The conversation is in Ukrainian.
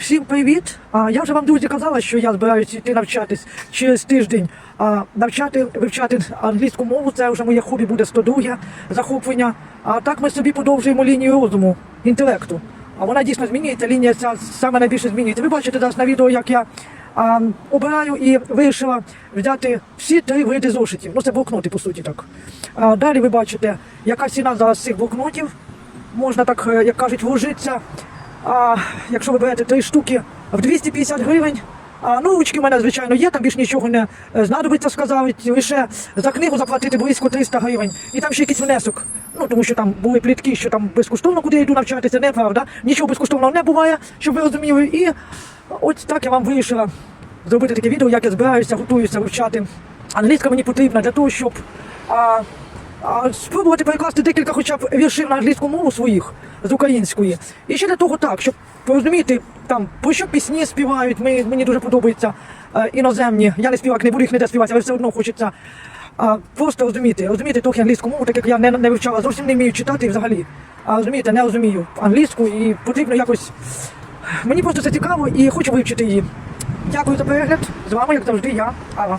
Всім привіт! А, Я вже вам друзі казала, що я збираюся йти навчатись через тиждень. А, навчати, вивчати англійську мову це вже моє хобі буде 102 захоплення. А так ми собі подовжуємо лінію розуму, інтелекту. А вона дійсно змінюється, лінія ця саме найбільше змінюється. Ви бачите зараз на відео, як я а, обираю і вирішила взяти всі три види зошитів. Ну це блокноти, по суті так. А, далі ви бачите, яка ціна зараз цих блокнотів. Можна так, е, як кажуть, вложитися. А якщо ви берете три штуки в 250 гривень, а, ну, в мене, звичайно, є, там більш нічого не знадобиться, сказали, лише за книгу заплатити близько 300 гривень. І там ще якийсь внесок. Ну, тому що там були плітки, що там безкоштовно, куди я йду навчатися, неправда. Нічого безкоштовного не буває, щоб ви розуміли. І от так я вам вирішила зробити таке відео, як я збираюся, готуюся вивчати. Англійська мені потрібна для того, щоб а, спробувати перекласти декілька хоча б віршів на англійську мову своїх з української. І ще для того так, щоб порозуміти, там, про що пісні співають, ми, мені дуже подобаються е, іноземні. Я не співак, не буду їх ніде співати, але все одно хочеться а, просто розуміти, розуміти трохи англійську мову, так як я не, не вивчала, зовсім не вмію читати взагалі. А розумієте, не розумію англійську і потрібно якось. Мені просто це цікаво і хочу вивчити її. Дякую за перегляд. З вами, як завжди, я, Ава.